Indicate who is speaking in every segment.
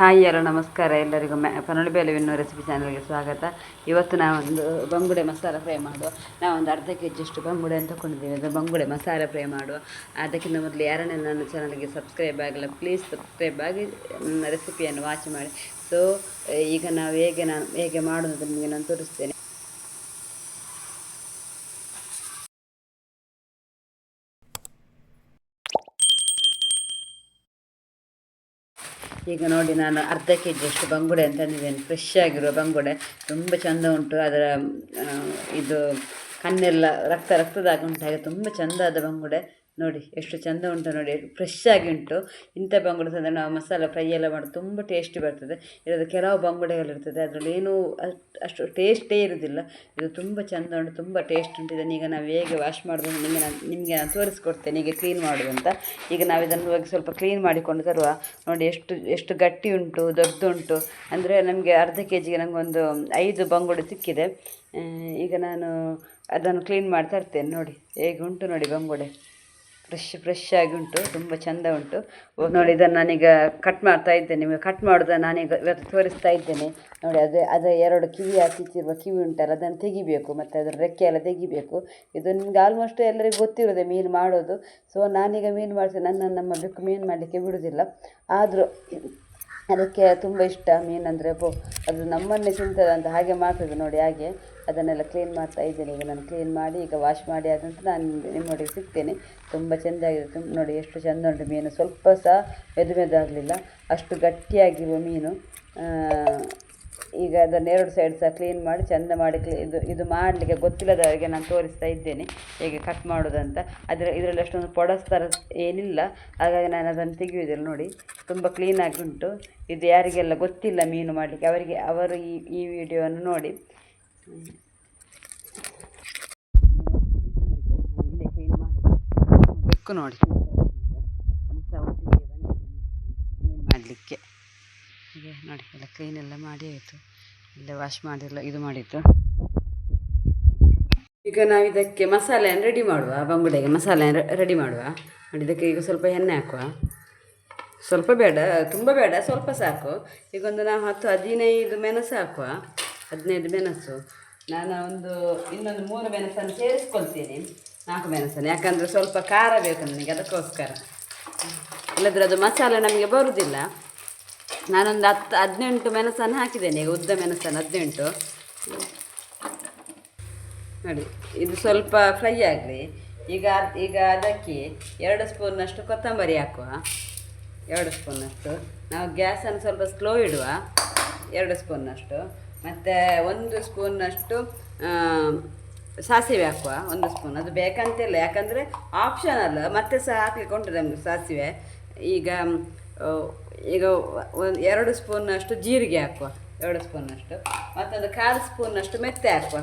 Speaker 1: Hi ಎಲ್ಲ ನಮಸ್ಕಾರ ಎಲ್ಲರಿಗೂ. ಮ್ಯಾ ಪನೊಳಿ ಬೇಲುವಿನ ರೆಸಿಪಿ ಚಾನಲ್ಗೆ ಸ್ವಾಗತ. ಇವತ್ತು ನಾವೊಂದು ಬಂಗುಡೆ ಮಸಾಲ ಫ್ರೈ ಮಾಡುವ. ನಾವೊಂದು ಅರ್ಧ ಕೆ ಜಿಯಷ್ಟು ಬಂಗುಡೆ ಅಂತ ಕೊಂಡಿದ್ದೀವಿ. ಅದು ಬಂಗುಡೆ ಮಸಾಲ ಫ್ರೈ ಮಾಡುವ. ಅದಕ್ಕಿಂತ ಮೊದಲು ಯಾರನ್ನೇ ನನ್ನ ಚಾನಲ್ಗೆ ಸಬ್ಸ್ಕ್ರೈಬ್ ಆಗಿಲ್ಲ ಪ್ಲೀಸ್ ಸಬ್ಸ್ಕ್ರೈಬ್ ಆಗಿ ನನ್ನ ರೆಸಿಪಿಯನ್ನು ವಾಚ್ ಮಾಡಿ. ಸೊ ಈಗ ನಾವು ಹೇಗೆ ನಾನು ಹೇಗೆ ಮಾಡೋದು ನಿಮಗೆ ನಾನು ತೋರಿಸ್ತೇನೆ. ಈಗ ನೋಡಿ ನಾನು ಅರ್ಧ ಕೆ ಜಿಯಷ್ಟು ಬಂಗುಡೆ ಅಂತ ಅಂದಿದ್ದೇನೆ. ಫ್ರೆಶ್ ಆಗಿರುವ ಬಂಗುಡೆ. ತುಂಬ ಚೆಂದ ಉಂಟು. ಅದರ ಇದು ಕಣ್ಣೆಲ್ಲ ರಕ್ತ, ರಕ್ತದಾಗ ಉಂಟು. ಹಾಗೆ ತುಂಬ ಚೆಂದಾದ ಬಂಗುಡೆ. ನೋಡಿ, ಎಷ್ಟು ಚೆಂದ ಉಂಟು ನೋಡಿ ಫ್ರೆಶ್ ಆಗಿ ಉಂಟು. ಇಂಥ ಬಂಗುಡೆ ತಂದರೆ ನಾವು ಮಸಾಲ ಫ್ರೈ ಎಲ್ಲ ಮಾಡಿ ತುಂಬ ಟೇಸ್ಟಿ ಬರ್ತದೆ. ಇರೋದು ಕೆಲವು ಬಂಗುಡೆಗಳಿರ್ತದೆ, ಅದರಲ್ಲಿ ಏನೂ ಅಷ್ಟ್- ಟೇಸ್ಟೇ ಇರೋದಿಲ್ಲ. ಇದು ತುಂಬ ಚೆಂದ ಉಂಟು, ತುಂಬ ಟೇಸ್ಟ್ ಉಂಟು. ಇದನ್ನು ಈಗ ನಾವು ಹೇಗೆ ವಾಶ್ ಮಾಡೋದು ನಿಮಗೆ ನಾನು ನಿಮಗೆ ನಾನು ತೋರಿಸ್ಕೊಡ್ತೇನೆ ಈಗ ಕ್ಲೀನ್ ಮಾಡೋದು ಅಂತ. ಈಗ ನಾವು ಇದನ್ನು ಹೋಗಿ ಸ್ವಲ್ಪ ಕ್ಲೀನ್ ಮಾಡಿಕೊಂಡು ತರುವ. ನೋಡಿ, ಎಷ್ಟು ಎಷ್ಟು ಗಟ್ಟಿ ಉಂಟು ದೊಡ್ಡದುಂಟು ಅಂದರೆ ನಮಗೆ ಅರ್ಧ ಕೆ ಜಿಗೆ ನನಗೊಂದು ಐದು ಬಂಗುಡೆ ಸಿಕ್ಕಿದೆ. ಈಗ ನಾನು ಅದನ್ನು ಕ್ಲೀನ್ ಮಾಡಿ ತರ್ತೇನೆ ನೋಡಿ, ಹೇಗೆ ಉಂಟು ನೋಡಿ ಬಂಗುಡೆ. ಫ್ರೆಶ್ ಫ್ರೆಶ್ ಆಗಿ ಉಂಟು, ತುಂಬ ಚೆಂದ ಉಂಟು. ನೋಡಿ, ಇದನ್ನು ನಾನೀಗ ಕಟ್ ಮಾಡ್ತಾ ಇದ್ದೇನೆ. ನಿಮಗೆ ಕಟ್ ಮಾಡೋದನ್ನು ನಾನೀಗ ಇವತ್ತು ತೋರಿಸ್ತಾ ಇದ್ದೇನೆ. ನೋಡಿ, ಅದೇ ಅದೇ ಎರಡು ಕಿವಿ ಹಾಕಿತ್ತಿರುವ ಕಿವಿ ಉಂಟಲ್ಲ, ಅದನ್ನು ತೆಗಿಬೇಕು. ಮತ್ತು ಅದರ ರೆಕ್ಕೆ ಎಲ್ಲ ತೆಗಿಬೇಕು. ಇದು ನಿಮ್ಗೆ ಆಲ್ಮೋಸ್ಟ್ ಎಲ್ಲರಿಗೂ ಗೊತ್ತಿರೋದೆ ಮೀನು ಮಾಡೋದು. ಸೊ ನಾನೀಗ ಮೀನು ಮಾಡಿಸಿ ನನ್ನ ನಮ್ಮ ಬೆಕ್ಕು ಮೀನು ಮಾಡಲಿಕ್ಕೆ ಬಿಡೋದಿಲ್ಲ. ಆದರೂ ಅದಕ್ಕೆ ತುಂಬ ಇಷ್ಟ ಮೀನಂದರೆ. ಅಂದರೆ ಅದು ನಮ್ಮನ್ನೇ ತಿಂತದಂತ ಹಾಗೆ ಮಾಡ್ತದೆ ನೋಡಿ, ಹಾಗೆ. ಅದನ್ನೆಲ್ಲ ಕ್ಲೀನ್ ಮಾಡ್ತಾ ಇದ್ದೇನೆ. ಈಗ ನಾನು ಕ್ಲೀನ್ ಮಾಡಿ, ಈಗ ವಾಶ್ ಮಾಡಿ ಆದಂತ ನಾನು ನಿಮ್ಮೊಟ್ಟಿಗೆ ಸಿಗ್ತೇನೆ. ತುಂಬ ಚೆಂದಾಗಿದೆ ತುಂಬ ನೋಡಿ ಎಷ್ಟು ಚೆಂದ ಉಂಟು ಮೀನು. ಸ್ವಲ್ಪ ಸಹ ಮೆದು ಮೆದಾಗಲಿಲ್ಲ ಅಷ್ಟು ಗಟ್ಟಿಯಾಗಿರುವ ಮೀನು. ಈಗ ಅದನ್ನು ಎರಡು ಸೈಡ್ ಸಹ ಕ್ಲೀನ್ ಮಾಡಿ, ಚೆಂದ ಮಾಡಿ ಕ್ಲೀ ಇದು ಇದು ಮಾಡಲಿಕ್ಕೆ ಗೊತ್ತಿಲ್ಲದವರಿಗೆ ನಾನು ತೋರಿಸ್ತಾ ಇದ್ದೇನೆ. ಹೇಗೆ ಕಟ್ ಮಾಡೋದಂತ. ಅದರ, ಇದರಲ್ಲಿ ಅಷ್ಟೊಂದು ಪೊಡಸ್ತರ ಏನಿಲ್ಲ. ಹಾಗಾಗಿ ನಾನು ಅದನ್ನು ತೆಗೆಯುವುದಿಲ್ಲ. ನೋಡಿ, ತುಂಬ ಕ್ಲೀನಾಗಿ ಉಂಟು. ಇದು ಯಾರಿಗೆಲ್ಲ ಗೊತ್ತಿಲ್ಲ ಮೀನು ಮಾಡಲಿಕ್ಕೆ, ಅವರಿಗೆ, ಅವರು ಈ ಈ ವಿಡಿಯೋವನ್ನು ನೋಡಿ. ಬೆಕ್ಕು ನೋಡಿ. ಮೀನು ಮಾಡಲಿಕ್ಕೆ. ಹೀಗೆ ನೋಡಿ, ಎಲ್ಲ ಕ್ಲೀನೆಲ್ಲ ಮಾಡಿ ಆಯಿತು. ಎಲ್ಲ ವಾಶ್ ಮಾಡಿಲ್ಲ, ಇದು ಮಾಡಿತ್ತು ಈಗ ನಾವು ಇದಕ್ಕೆ ಮಸಾಲೆಯನ್ನು ರೆಡಿ ಮಾಡುವ ಬಂಗುಡೆಗೆ ಮಸಾಲೆ ರೆಡಿ ಮಾಡುವ. ನೋಡಿ, ಇದಕ್ಕೆ ಈಗ ಸ್ವಲ್ಪ ಎಣ್ಣೆ ಹಾಕುವ. ಸ್ವಲ್ಪ ಬೇಡ, ತುಂಬ ಬೇಡ, ಸ್ವಲ್ಪ ಸಾಕು. ಈಗ ಒಂದು ನಾವು ಹತ್ತು ಹದಿನೈದು ಮೆಣಸು ಹಾಕುವ. ಹದಿನೈದು ಮೆಣಸು. ನಾನು ಒಂದು ಇನ್ನೊಂದು ಮೂರು ಮೆಣಸನ್ನು ಸೇರಿಸ್ಕೊಳ್ತೀನಿ. ನಾಲ್ಕು ಮೆಣಸನ್ನು. ಯಾಕಂದರೆ ಸ್ವಲ್ಪ ಖಾರ ಬೇಕು ನನಗೆ, ಅದಕ್ಕೋಸ್ಕರ. ಇಲ್ಲದ್ರೆ ಅದು ಮಸಾಲೆ ನಮಗೆ ಬರುವುದಿಲ್ಲ ನಾನೊಂದು ಹತ್ತು, ಹದಿನೆಂಟು ಮೆಣಸನ್ನು ಹಾಕಿದ್ದೇನೆ. ಈಗ ಉದ್ದ ಮೆಣಸನ್ನು ಹದಿನೆಂಟು. ನೋಡಿ, ಇದು ಸ್ವಲ್ಪ ಫ್ರೈ ಆಗಲಿ. ಈಗ ಈಗ ಅದಕ್ಕೆ ಎರಡು ಸ್ಪೂನ್ನಷ್ಟು ಕೊತ್ತಂಬರಿ ಹಾಕುವ. ಎರಡು ಸ್ಪೂನಷ್ಟು. ನಾವು ಗ್ಯಾಸನ್ನು ಸ್ವಲ್ಪ ಸ್ಲೋ ಇಡುವ. ಎರಡು ಸ್ಪೂನ್ನಷ್ಟು ಮತ್ತು ಒಂದು ಸ್ಪೂನ್ನಷ್ಟು ಆ, ಸಾಸಿವೆ ಹಾಕುವ ಒಂದು ಸ್ಪೂನ್ ಅದು ಬೇಕಂತಿಲ್ಲ ಯಾಕಂದರೆ ಆಪ್ಷನಲ್ ಮತ್ತೆ ಸಹ ಹಾಕ್ಲಿಕ್ಕೆ ಉಂಟು ನಮಗೆ ಸಾಸಿವೆ. ಈಗ ಈಗ ಒಂದು ಎರಡು ಸ್ಪೂನಷ್ಟು ಜೀರಿಗೆ ಹಾಕುವ. ಎರಡು ಸ್ಪೂನಷ್ಟು ಮತ್ತೊಂದು ಕಾಲು ಸ್ಪೂನಷ್ಟು ಮೆತ್ತೆ ಹಾಕುವ.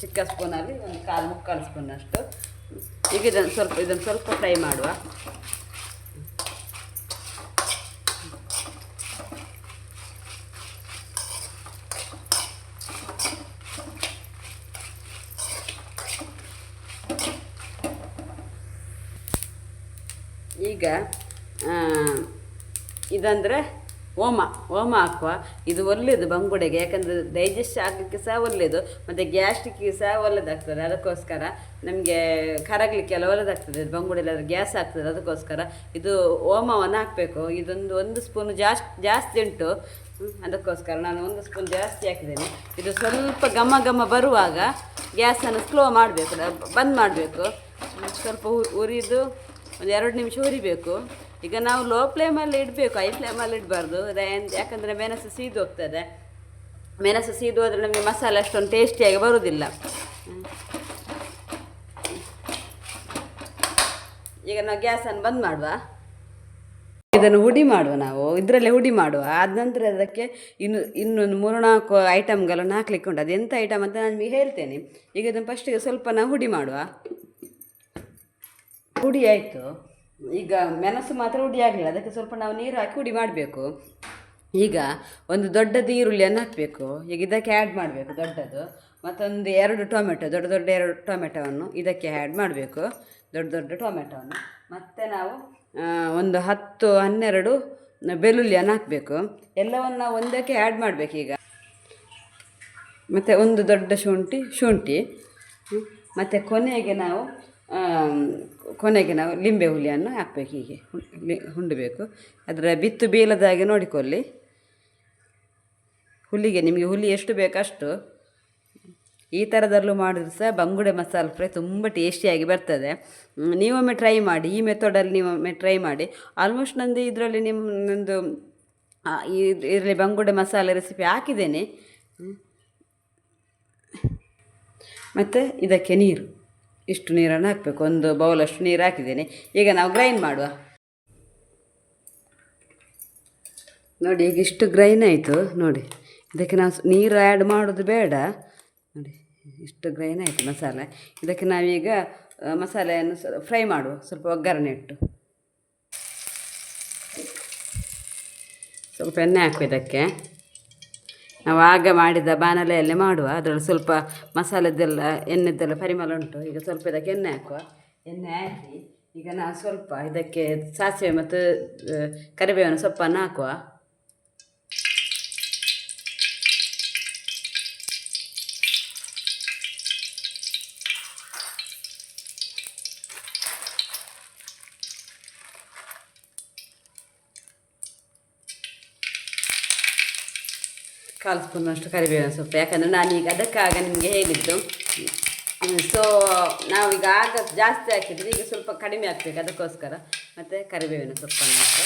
Speaker 1: ಚಿಕ್ಕ ಸ್ಪೂನಲ್ಲಿ ಒಂದು ಕಾಲು ಮುಕ್ಕಾಲು ಸ್ಪೂನಷ್ಟು ಈಗ ಇದನ್ನು ಸ್ವಲ್ಪ ಇದನ್ನು ಸ್ವಲ್ಪ ಫ್ರೈ ಮಾಡುವ. ಇದಂದರೆ ಓಮ ಓಮ ಹಾಕುವ. ಇದು ಒಳ್ಳೆಯದು ಬಂಗುಡೆಗೆ, ಯಾಕಂದರೆ ಡೈಜೆಸ್ಟ್ ಆಗಲಿಕ್ಕೆ ಸಹ ಒಳ್ಳೆಯದು ಮತ್ತು ಗ್ಯಾಸ್ಟ್ರಿಕ್ಕಿಗೆ ಸಹ ಒಳ್ಳೆಯದಾಗ್ತದೆ ಅದಕ್ಕೋಸ್ಕರ ನಮಗೆ ಕರಗಲಿಕ್ಕೆಲ್ಲ ಒಳ್ಳೆಯದಾಗ್ತದೆ ಬಂಗುಡೆಲ್ಲ ಗ್ಯಾಸ್ ಆಗ್ತದೆ, ಅದಕ್ಕೋಸ್ಕರ ಇದು ಓಮವನ್ನು ಹಾಕಬೇಕು. ಇದೊಂದು ಒಂದು ಸ್ಪೂನ್ ಜಾಸ್ತಿ ಜಾಸ್ತಿ ಉಂಟು. ಅದಕ್ಕೋಸ್ಕರ ನಾನು ಒಂದು ಸ್ಪೂನ್ ಜಾಸ್ತಿ ಹಾಕಿದ್ದೇನೆ. ಇದು ಸ್ವಲ್ಪ ಘಮ ಘಮ ಬರುವಾಗ ಗ್ಯಾಸನ್ನು ಸ್ಲೋ ಮಾಡಬೇಕು, ಬಂದ್ ಮಾಡಬೇಕು. ಸ್ವಲ್ಪ ಉರಿದು ಒಂದು ಎರಡು ನಿಮಿಷ ಹುರಿಬೇಕು ಈಗ ನಾವು ಲೋ ಫ್ಲೇಮಲ್ಲಿ ಇಡಬೇಕು ಹೈ ಫ್ಲೇಮಲ್ಲಿ ಇಡಬಾರ್ದು. ಯಾಕಂದರೆ ಮೆಣಸು ಸೀದು ಹೋಗ್ತದೆ ಮೆಣಸು ಸೀದು ಹೋದರೆ ನಮಗೆ ಮಸಾಲೆ ಅಷ್ಟೊಂದು ಟೇಸ್ಟಿಯಾಗಿ ಬರುವುದಿಲ್ಲ ಈಗ ನಾವು ಗ್ಯಾಸನ್ನು ಬಂದ್ ಮಾಡುವ. ಇದನ್ನು ಹುಡಿ ಮಾಡುವ ನಾವು. ಇದರಲ್ಲೇ ಹುಡಿ ಮಾಡುವ. ಆದ ನಂತರ ಅದಕ್ಕೆ ಇನ್ನು ಇನ್ನೊಂದು ಮೂರು ನಾಲ್ಕು ಐಟಮ್ಗಳನ್ನು ಹಾಕ್ಲಿಕ್ಕೆ ಉಂಟು. ಅದೆಂಥ ಐಟಮ್ ಅಂತ ನಾನು ನಿಮಗೆ ಹೇಳ್ತೇನೆ. ಈಗ ಇದನ್ನು ಫಸ್ಟಿಗೆ ಸ್ವಲ್ಪ ನಾವು ಹುಡಿ ಮಾಡುವ. ಹುಡಿ ಆಯಿತು. ಈಗ ಮೆಣಸು ಮಾತ್ರ ಹುಡಿ ಆಗಲಿಲ್ಲ. ಅದಕ್ಕೆ ಸ್ವಲ್ಪ ನಾವು ನೀರು ಹಾಕಿ ಹುಡಿ ಮಾಡಬೇಕು. ಈಗ ಒಂದು ದೊಡ್ಡದು ಈರುಳ್ಳಿಯನ್ನು ಹಾಕಬೇಕು. ಈಗ ಇದಕ್ಕೆ ಆ್ಯಡ್ ಮಾಡಬೇಕು ದೊಡ್ಡದು. ಮತ್ತೊಂದು ಎರಡು ಟೊಮೆಟೊ, ದೊಡ್ಡ ದೊಡ್ಡ ಎರಡು ಟೊಮೆಟೊವನ್ನು ಇದಕ್ಕೆ ಆ್ಯಡ್ ಮಾಡಬೇಕು. ದೊಡ್ಡ ದೊಡ್ಡ ಟೊಮೆಟೊವನ್ನು. ಮತ್ತು ನಾವು ಒಂದು ಹತ್ತು, ಹನ್ನೆರಡು ಬೆಳ್ಳುಳ್ಳಿಯನ್ನು ಹಾಕಬೇಕು. ಎಲ್ಲವನ್ನು ಒಂದಕ್ಕೆ ಆ್ಯಡ್ ಈಗ. ಮತ್ತು ಒಂದು ದೊಡ್ಡ ಶುಂಠಿ ಶುಂಠಿ. ಮತ್ತು ಕೊನೆಗೆ ನಾವು ಕೊನೆಗೆ ನಾವು ಲಿಂಬೆ ಹುಲಿಯನ್ನು ಹಾಕ್ಬೇಕು ಹೀಗೆ ಹುಂಡಬೇಕು. ಅದರ ಬಿತ್ತು ಬೀಳದಾಗೆ ನೋಡಿಕೊಳ್ಳಿ. ಹುಲಿಗೆ ನಿಮಗೆ ಹುಲಿ ಎಷ್ಟು ಬೇಕಷ್ಟು ಈ ಥರದಲ್ಲೂ ಮಾಡಿದ್ರು ಸಹ ಬಂಗುಡೆ ಮಸಾಲೆ ಫ್ರೈ ತುಂಬ ಟೇಸ್ಟಿಯಾಗಿ ಬರ್ತದೆ. ನೀವೊಮ್ಮೆ ಟ್ರೈ ಮಾಡಿ, ಈ ಮೆಥಡಲ್ಲಿ ನೀವೊಮ್ಮೆ ಟ್ರೈ ಮಾಡಿ. ಆಲ್ಮೋಸ್ಟ್ ನಂದು ಇದರಲ್ಲಿ ನಿಮ್ಮ ನಂದು ಇದರಲ್ಲಿ ಬಂಗುಡೆ ಮಸಾಲೆ ರೆಸಿಪಿ ಹಾಕಿದ್ದೇನೆ. ಮತ್ತು ಇದಕ್ಕೆ ನೀರು. ಇಷ್ಟು ನೀರನ್ನು ಹಾಕಬೇಕು. ಒಂದು ಬೌಲಷ್ಟು ನೀರು ಹಾಕಿದ್ದೇನೆ. ಈಗ ನಾವು ಗ್ರೈಂಡ್ ಮಾಡುವ. ನೋಡಿ, ಈಗ ಇಷ್ಟು ಗ್ರೈನ್ ಆಯಿತು. ನೋಡಿ, ಇದಕ್ಕೆ ನಾವು ನೀರು ಆ್ಯಡ್ ಮಾಡೋದು ಬೇಡ. ನೋಡಿ, ಇಷ್ಟು ಗ್ರೈನ್ ಆಯಿತು ಮಸಾಲೆ. ಇದಕ್ಕೆ ನಾವೀಗ ಮಸಾಲೆಯನ್ನು ಫ್ರೈ ಮಾಡುವ. ಸ್ವಲ್ಪ ಒಗ್ಗರಣೆ ಇಟ್ಟು. ಸ್ವಲ್ಪ ಎಣ್ಣೆ ಹಾಕು ಇದಕ್ಕೆ. ನಾವು ಆಗ ಮಾಡಿದ ಬಾಣಲೆಯಲ್ಲೇ ಮಾಡುವ. ಅದರಲ್ಲಿ ಸ್ವಲ್ಪ ಮಸಾಲೆದೆಲ್ಲ ಎಣ್ಣೆದ್ದೆಲ್ಲ ಪರಿಮಳ ಉಂಟು. ಈಗ ಸ್ವಲ್ಪ ಇದಕ್ಕೆ ಎಣ್ಣೆ ಹಾಕುವ. ಎಣ್ಣೆ ಹಾಕಿ ಈಗ ನಾವು ಸ್ವಲ್ಪ ಇದಕ್ಕೆ ಸಾಸಿವೆ ಮತ್ತು ಕರಿಬೇವನ್ನು ಕರಿಬೇವಿನ ಸೊಪ್ಪನ್ನು ಹಾಕುವ. ಕಾಲು ಸ್ಪೂನಷ್ಟು ಕರಿಬೇವಿನ ಸೊಪ್ಪು. ಯಾಕಂದರೆ ನಾನೀಗ ಅದಕ್ಕಾಗ ನಿಮಗೆ ಹೇಳಿದ್ದು. ಸೊ ನಾವೀಗ ಆಗ ಜಾಸ್ತಿ ಹಾಕಿದ್ರೆ ಈಗ ಸ್ವಲ್ಪ ಕಡಿಮೆ ಹಾಕ್ಬೇಕು ಅದಕ್ಕೋಸ್ಕರ. ಮತ್ತು ಕರಿಬೇವಿನ ಸೊಪ್ಪನ್ನು ಹಾಕಿ.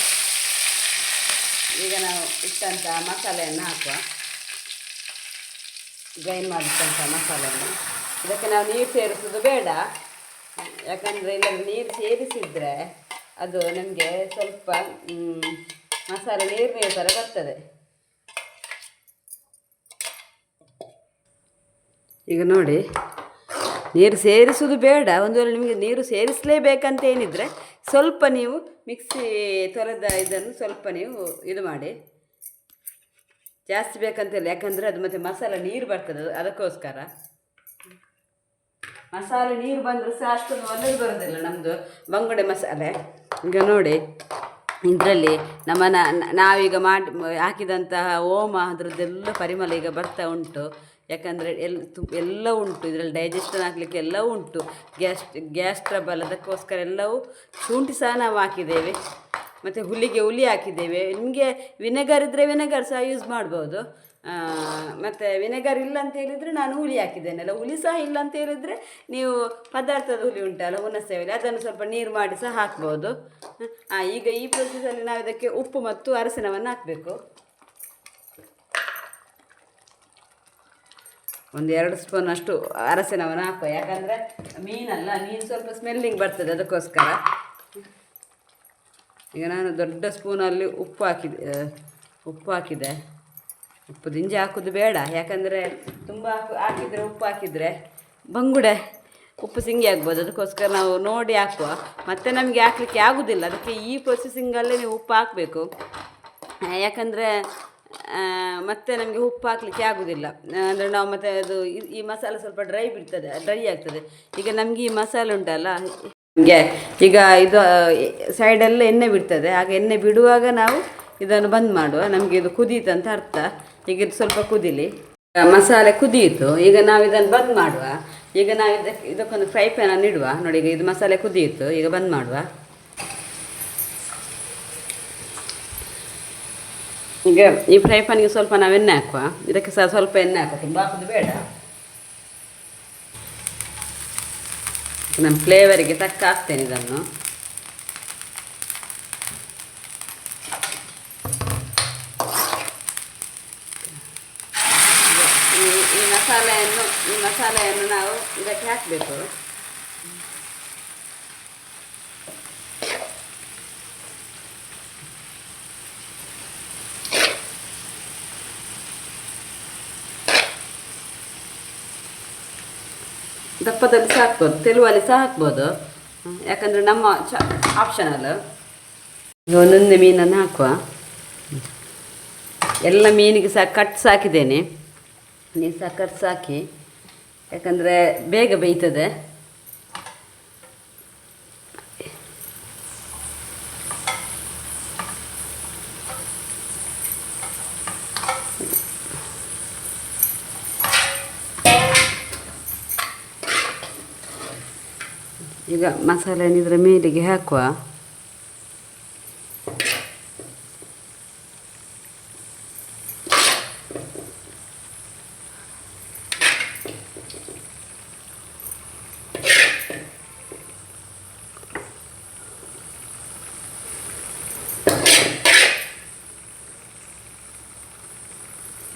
Speaker 1: ಈಗ ನಾವು ಇಟ್ಟಂಥ ಮಸಾಲೆಯನ್ನು ಹಾಕುವ. ಗ್ರೈಂಡ್ ಮಾಡಿದಂಥ ಮಸಾಲೆಯನ್ನು. ಇದಕ್ಕೆ ನಾವು ನೀರು ಸೇರಿಸೋದು ಬೇಡ. ಯಾಕಂದರೆ ಇಲ್ಲ ನೀರು ಸೇರಿಸಿದರೆ ಅದು ನಮಗೆ ಸ್ವಲ್ಪ ಮಸಾಲೆ ನೀರು ನೀರು ಥರ ಬರ್ತದೆ. ಈಗ ನೋಡಿ, ನೀರು ಸೇರಿಸೋದು ಬೇಡ. ಒಂದು ವೇಳೆ ನಿಮಗೆ ನೀರು ಸೇರಿಸಲೇಬೇಕಂತ ಏನಿದ್ರೆ ಸ್ವಲ್ಪ ನೀವು ಮಿಕ್ಸಿ ತೊರೆದ ಇದನ್ನು ಸ್ವಲ್ಪ ನೀವು ಇದು ಮಾಡಿ. ಜಾಸ್ತಿ ಬೇಕಂತಿಲ್ಲ, ಯಾಕಂದರೆ ಅದು ಮತ್ತು ಮಸಾಲೆ ನೀರು ಬರ್ತದೆ ಅದು- ಅದಕ್ಕೋಸ್ಕರ. ಮಸಾಲೆ ನೀರು ಬಂದರೂ ಸಹ ಅಷ್ಟೊಂದು ಒಳ್ಳೆದು ಬರೋದಿಲ್ಲ ನಮ್ಮದು ಬಂಗುಡೆ ಮಸಾಲೆ. ಈಗ ನೋಡಿ, ಇದರಲ್ಲಿ ನಮ್ಮ ನಾವೀಗ ಮಾಡಿ, ಹಾಕಿದಂತಹ ಓಮ ಅದರದ್ದೆಲ್ಲ ಪರಿಮಳ ಈಗ ಬರ್ತಾ ಉಂಟು. ಯಾಕಂದರೆ ಎಲ್ ತು, ಎಲ್ಲ ಉಂಟು, ಇದರಲ್ಲಿ ಡೈಜೆಷನ್ ಆಗಲಿಕ್ಕೆ ಎಲ್ಲ ಉಂಟು. ಗ್ಯಾಸ್ ಗ್ಯಾಸ್ ಟ್ರಬಲ್ ಅದಕ್ಕೋಸ್ಕರ ಎಲ್ಲವೂ ಶುಂಠಿ ಸಹ ನಾವು ಹಾಕಿದ್ದೇವೆ. ಮತ್ತು ಹುಲಿಗೆ ಹುಲಿ ಹಾಕಿದ್ದೇವೆ. ನಿಮಗೆ ವಿನೆಗರ್ ಇದ್ದರೆ ವಿನೆಗರ್ ಸಹ ಯೂಸ್ ಮಾಡ್ಬೋದು. ಮತ್ತು ವಿನೆಗರ್ ಇಲ್ಲ ಅಂತ ಹೇಳಿದರೆ ನಾನು ಹುಲಿ ಹಾಕಿದ್ದೇನೆ ಅಲ್ಲ ಹುಲಿ ಸಹ ಇಲ್ಲ ಅಂತ ಹೇಳಿದರೆ ನೀವು ಪದಾರ್ಥದ ಹುಳಿ ಉಂಟಲ್ಲ, ಹುಣಸೆ ಅದನ್ನು ಸ್ವಲ್ಪ ನೀರು ಮಾಡಿ ಸಹ ಹಾಕ್ಬೋದು. ಈಗ ಈ ಪ್ರೊಸೆಸಲ್ಲಿ ನಾವು ಇದಕ್ಕೆ ಉಪ್ಪು ಮತ್ತು ಅರಸಿನವನ್ನು ಹಾಕಬೇಕು. ಒಂದು ಎರಡು ಸ್ಪೂನ್ ಅಷ್ಟು ಅರಸಿನವನ್ನು ಹಾಕುವ ಯಾಕಂದರೆ ಮೀನಲ್ಲ, ಮೀನು ಸ್ವಲ್ಪ ಸ್ಮೆಲ್ಲಿಂಗ್ ಬರ್ತದೆ ಅದಕ್ಕೋಸ್ಕರ. ಈಗ ನಾನು ದೊಡ್ಡ ಸ್ಪೂನಲ್ಲಿ ಉಪ್ಪು ಹಾಕಿದೆ ಉಪ್ಪು ಹಾಕಿದೆ. ಉಪ್ಪು ದಿಂಜಿ ಹಾಕೋದು ಬೇಡ. ಯಾಕಂದರೆ ತುಂಬ ಹಾಕು, ಹಾಕಿದರೆ ಉಪ್ಪು ಹಾಕಿದರೆ ಬಂಗುಡೆ, ಉಪ್ಪು ಸಿಂಗಿ ಆಗ್ಬೋದು. ಅದಕ್ಕೋಸ್ಕರ ನಾವು ನೋಡಿ ಹಾಕುವ. ಮತ್ತೆ ನಮಗೆ ಹಾಕಲಿಕ್ಕೆ ಆಗೋದಿಲ್ಲ. ಅದಕ್ಕೆ ಈ ಪ್ರೊಸೆಸಿಂಗಲ್ಲೇ ನೀವು ಉಪ್ಪು ಹಾಕಬೇಕು. ಯಾಕಂದರೆ ಮತ್ತೆ ನಮಗೆ ಉಪ್ಪು ಹಾಕಲಿಕ್ಕೆ ಆಗೋದಿಲ್ಲ. ಅಂದರೆ ನಾವು ಮತ್ತೆ ಅದು ಈ- ಮಸಾಲೆ ಸ್ವಲ್ಪ ಡ್ರೈ ಬಿಡ್ತದೆ ಡ್ರೈ ಆಗ್ತದೆ. ಈಗ ನಮಗೆ ಈ ಮಸಾಲೆ ಉಂಟಲ್ಲ ನಮಗೆ ಈಗ ಇದು ಸೈಡೆಲ್ಲ ಎಣ್ಣೆ ಬಿಡ್ತದೆ. ಆಗ ಎಣ್ಣೆ ಬಿಡುವಾಗ ನಾವು ಇದನ್ನು ಬಂದ್ ಮಾಡುವ. ನಮಗೆ ಇದು ಕುದೀತು ಅಂತ ಅರ್ಥ. ಈಗ ಇದು ಸ್ವಲ್ಪ ಕುದಿಲಿ. ಮಸಾಲೆ ಕುದಿಯಿತು ಈಗ ನಾವು ಇದನ್ನು ಬಂದ್ ಮಾಡುವ. ಈಗ ನಾವು ಇದಕ್ಕೆ, ಇದಕ್ಕೊಂದು ಫ್ರೈ ಪ್ಯಾನನ್ನು ಇಡುವ. ನೋಡಿ, ಈಗ ಇದು ಮಸಾಲೆ ಕುದಿಯಿತು ಈಗ ಬಂದ್ ಮಾಡುವ. ಈಗ ಈ ಫ್ರೈ ಪ್ಯಾನ್ಗೆ ಸ್ವಲ್ಪ ನಾವು ಎಣ್ಣೆ ಹಾಕುವ? ಇದಕ್ಕೆ ಸಹ ಸ್ವಲ್ಪ ಎಣ್ಣೆ ಹಾಕುವ. ತುಂಬ ಹಾಕೋದು ಬೇಡ. ನಮ್ಮ ಫ್ಲೇವರಿಗೆ ತಕ್ಕ ಹಾಕ್ತೇನೆ ಇದನ್ನು. ಈ ಈ ಮಸಾಲೆಯನ್ನು ಈ ಮಸಾಲೆಯನ್ನು ನಾವು ಇದಕ್ಕೆ ಹಾಕಬೇಕು. ದಪ್ಪದಲ್ಲಿ ಸಹ ಹಾಕ್ಬೋದು ತೆಲುವಲ್ಲಿ ಸಹ ಹಾಕ್ಬೋದು ಯಾಕಂದರೆ ನಮ್ಮ ಚ ಆಪ್ಷನಲ್ ಈಗ ಒಂದೊಂದೇ ಮೀನನ್ನು ಹಾಕುವ. ಎಲ್ಲ ಮೀನಿಗೆ ಸಹ ಕಟ್ ಸಾಕಿದ್ದೇನೆ. ನೀನು ಸಹ ಕಟ್ ಸಾಕಿ. ಯಾಕಂದರೆ ಬೇಗ ಬೇಯ್ತದೆ. ಈಗ ಮಸಾಲೆಯನ್ನು ಏನಿದ್ರೆ ಮೇಲಿಗೆ ಹಾಕುವ.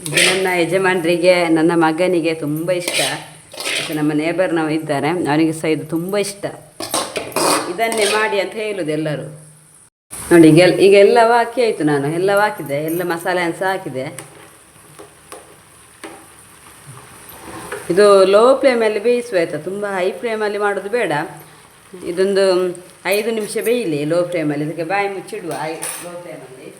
Speaker 1: ನನ್ನ ಯಜಮಾನರಿಗೆ ನನ್ನ ಮಗನಿಗೆ ತುಂಬ ಇಷ್ಟ. ನಮ್ಮ ನೇಬರ್ನವ ಇದ್ದಾರೆ. ಅವನಿಗೆ ಸಹ ಇದು ತುಂಬ ಇಷ್ಟ. ಇದನ್ನೇ ಮಾಡಿ ಅಂತ ಹೇಳುದು ಎಲ್ಲರೂ. ನೋಡಿ, ಈಗ ಈಗ ಎಲ್ಲ ಹಾಕಿ ಆಯಿತು ನಾನು. ಎಲ್ಲ ಹಾಕಿದೆ ಎಲ್ಲ ಮಸಾಲೆಯನ್ನು ಸಹ ಹಾಕಿದೆ. ಇದು ಲೋ ಫ್ಲೇಮಲ್ಲಿ ಬೇಯಿಸುವ ಆಯಿತಾ? ತುಂಬ ಹೈ ಫ್ಲೇಮಲ್ಲಿ ಮಾಡೋದು ಬೇಡ. ಇದೊಂದು ಐದು ನಿಮಿಷ ಬೇಯಲಿ ಲೋ ಫ್ಲೇಮಲ್ಲಿ ಇದಕ್ಕೆ ಬಾಯಿ ಮುಚ್ಚಿಡುವ. ಐ ಲೋ ಫ್ಲೇಮಲ್ಲಿ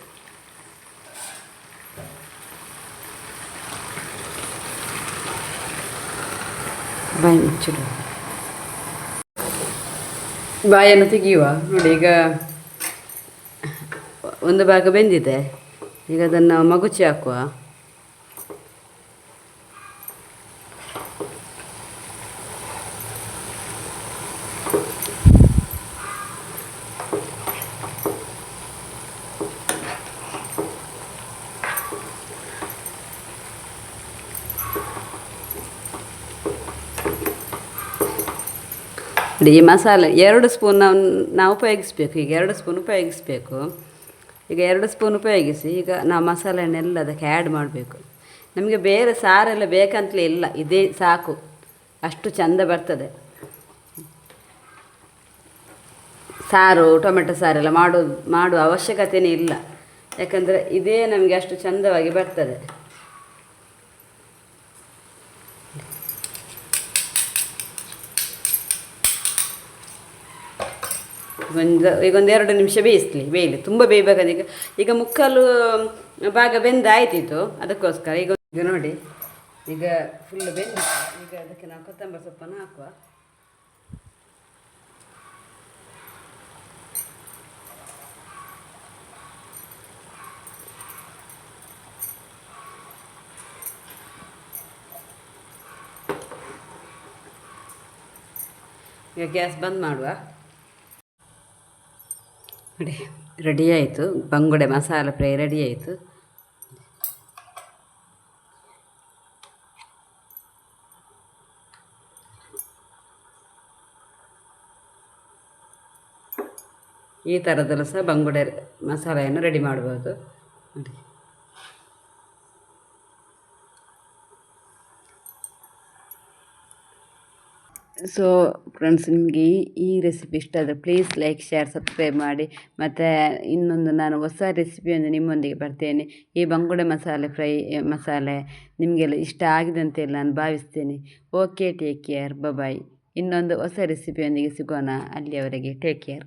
Speaker 1: ಬಾಯಿ ಮುಚ್ಚಿಡು. ಬಾಯನ್ನು ತೆಗೆಯುವ. ನೋಡಿ ಈಗ ಒಂದು ಭಾಗ ಬೆಂದಿದೆ. ಈಗ ಅದನ್ನು ಮಗುಚಿ ಹಾಕುವ. ಈ ಮಸಾಲೆ ಎರಡು ಸ್ಪೂನ್ ನಾವು ನಾವು ಉಪಯೋಗಿಸ್ಬೇಕು. ಈಗ ಎರಡು ಸ್ಪೂನ್ ಉಪಯೋಗಿಸ್ಬೇಕು. ಈಗ ಎರಡು ಸ್ಪೂನ್ ಉಪಯೋಗಿಸಿ, ಈಗ ನಾವು ಮಸಾಲೆನೆಲ್ಲ ಅದಕ್ಕೆ ಆ್ಯಡ್ ಮಾಡಬೇಕು. ನಮಗೆ ಬೇರೆ ಸಾರೆಲ್ಲ ಬೇಕಂತಲೇ ಇಲ್ಲ. ಇದೇ ಸಾಕು. ಅಷ್ಟು ಚಂದ ಬರ್ತದೆ. ಸಾರು, ಟೊಮೆಟೊ ಸಾರೆಲ್ಲ ಮಾಡೋದು ಮಾಡುವ ಅವಶ್ಯಕತೆಯೇ ಇಲ್ಲ. ಯಾಕಂದರೆ ಇದೇ ನಮಗೆ ಅಷ್ಟು ಚಂದವಾಗಿ ಬರ್ತದೆ. ಒಂದು, ಈಗ ಒಂದು ಎರಡು ನಿಮಿಷ ಬೇಯಿಸ್ಲಿ, ಬೇಯಲಿ, ತುಂಬ ಬೇಯಬೇಕಾದ ಈಗ ಈಗ ಮುಕ್ಕಾಲು ಭಾಗ ಬೆಂದಾಯ್ತಿತ್ತು, ಅದಕ್ಕೋಸ್ಕರ ಈಗ ಈಗ ನೋಡಿ, ಈಗ ಫುಲ್ ಬೆಂದ, ಈಗ ಅದಕ್ಕೆ ನಾವು ಕೊತ್ತಂಬರಿ ಸೊಪ್ಪನ್ನು ಹಾಕುವ. ಈಗ ಗ್ಯಾಸ್ ಬಂದ್ ಮಾಡುವ. ನೋಡಿ ರೆಡಿ ಆಯಿತು. ಬಂಗುಡೆ ಮಸಾಲ ಫ್ರೈ ರೆಡಿ ಆಯಿತು. ಈ ಥರದಲ್ಲೂ ಸಹ ಬಂಗುಡೆ ಮಸಾಲೆಯನ್ನು ರೆಡಿ ಮಾಡ್ಬೋದು. ನೋಡಿ. ಸೊ ಫ್ರೆಂಡ್ಸ್ ನಿಮಗೆ ಈ ರೆಸಿಪಿ ಇಷ್ಟ ಆದರೆ ಪ್ಲೀಸ್ ಲೈಕ್ ಶೇರ್ ಸಬ್ಸ್ಕ್ರೈಬ್ ಮಾಡಿ. ಮತ್ತು ಇನ್ನೊಂದು ನಾನು ಹೊಸ ರೆಸಿಪಿಯೊಂದು ನಿಮ್ಮೊಂದಿಗೆ ಬರ್ತೇನೆ. ಈ ಬಂಗುಡೆ ಮಸಾಲೆ ಫ್ರೈ ಮಸಾಲೆ ನಿಮಗೆಲ್ಲ ಇಷ್ಟ ಆಗಿದೆ ಅಂತೇಳಿ ನಾನು ಭಾವಿಸ್ತೇನೆ. ಓಕೆ ಟೇಕ್ ಕೇರ್ ಬಾಯ್ ಇನ್ನೊಂದು ಹೊಸ ರೆಸಿಪಿಯೊಂದಿಗೆ ಸಿಗೋಣ. ಅಲ್ಲಿಯವರೆಗೆ ಟೇಕ್ ಕೇರ್